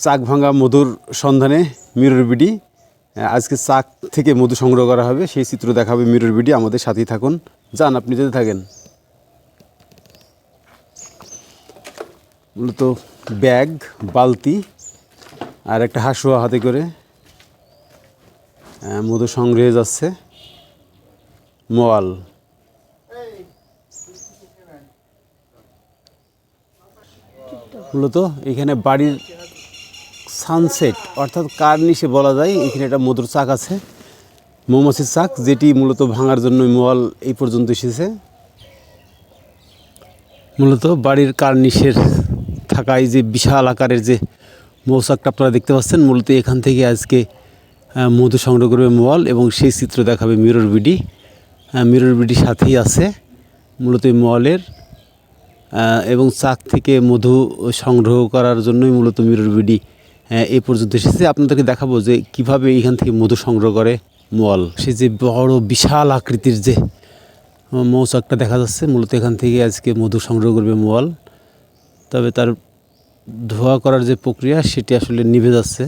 চাক ভাঙা মধুর সন্ধানে মিরর বিডি। আজকে চাক থেকে মধু সংগ্রহ করা হবে, সেই চিত্র দেখাবে মিরর বিডি। আমাদের সাথেই থাকুন। যান, আপনি যেতে থাকেন। মূলত ব্যাগ, বালতি আর একটা হাসুয়া হাতে করে মধু সংগ্রহে যাচ্ছে মোয়াল। মূলত এখানে বাড়ির সানসেট অর্থাৎ কার্নিশে বলা যায়, এখানে একটা মধুর চাক আছে, মৌমাছির চাক, যেটি মূলত ভাঙার জন্য মোয়াল এই পর্যন্ত এসেছে। মূলত বাড়ির কার্নিশের থাকায় যে বিশাল আকারের যে মৌচাকটা আপনারা দেখতে পাচ্ছেন, মূলত এখান থেকে আজকে মধু সংগ্রহ করবে মোয়াল এবং সেই চিত্র দেখাবে মিরর বিডি। মিরর বিডি সাথেই আছে মূলত এই মোয়ালের এবং চাক থেকে মধু সংগ্রহ করার জন্যই মূলত মিরর বিডি এই পর্যন্ত এসেছে। আপনাদেরকে দেখাবো যে কীভাবে এখান থেকে মধু সংগ্রহ করে মল সে যে বড় বিশাল আকৃতির যে মৌচাকটা দেখা যাচ্ছে, মূলত এখান থেকে আজকে মধু সংগ্রহ করবে মোয়াল। তবে তার ধোয়া করার যে প্রক্রিয়া, সেটি আসলে নিভে যাচ্ছে।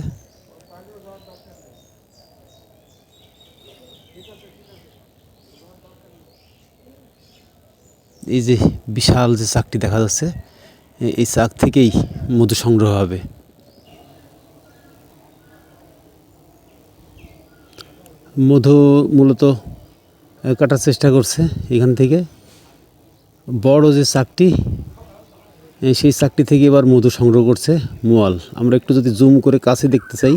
এই যে বিশাল যে চাকটি দেখা যাচ্ছে, এই চাক থেকেই মধু সংগ্রহ হবে। মধু মূলত কাটার চেষ্টা করছে এখান থেকে। বড় যে চাকটি সেই চাকটি থেকে এবার মধু সংগ্রহ করছে মোয়াল। আমরা একটু যদি জুম করে কাছে দেখতে চাই।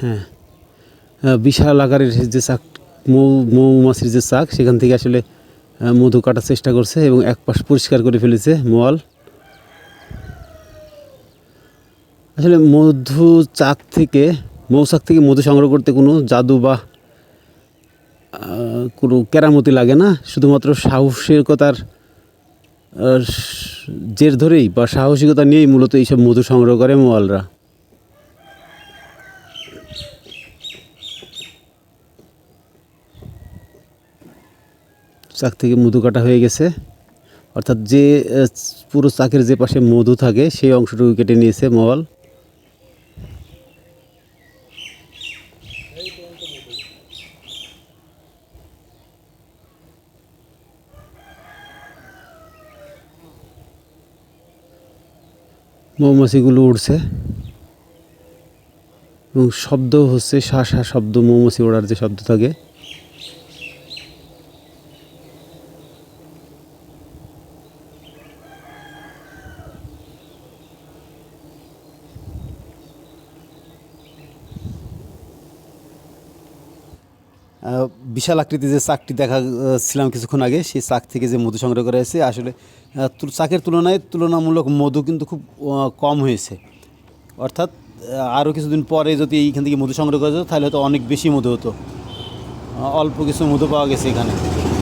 হ্যাঁ। বিশাল আকারের যে চাক, মৌ, মৌমাছির যে চাক, সেখান থেকে আসলে মধু কাটার চেষ্টা করছে এবং এক পাশ পরিষ্কার করে ফেলেছে মোয়াল। আসলে মধু চাক থেকে মৌচাক থেকে মধু সংগ্রহ করতে কোনো জাদু বা কোনো কেরামতি লাগে না। শুধুমাত্র সাহসিকতার জের ধরেই বা সাহসিকতা নিয়েই মূলত এইসব মধু সংগ্রহ করে মোয়ালরা। চাক থেকে মধু কাটা হয়ে গেছে। অর্থাৎ যে পুরো চাকের যে পাশে মধু থাকে, সেই অংশটুকু কেটে নিয়েছে মোয়াল মৌমাছিগুলো উড়ছে। এবং শব্দ হচ্ছে শা শা শব্দ, মৌমাছি ওড়ার যে শব্দ থাকে। বিশাল আকৃতি যে চাকটি দেখা ছিলাম কিছুক্ষণ আগে, সেই চাক থেকে যে মধু সংগ্রহ করা হয়েছে, আসলে চাকের তুলনায় তুলনামূলক মধু কিন্তু খুব কম হয়েছে। অর্থাৎ আরও কিছুদিন পরে যদি এইখান থেকে মধু সংগ্রহ করা যেত, তাহলে হয়তো অনেক বেশি মধু হতো। অল্প কিছু মধু পাওয়া গেছে এখানে।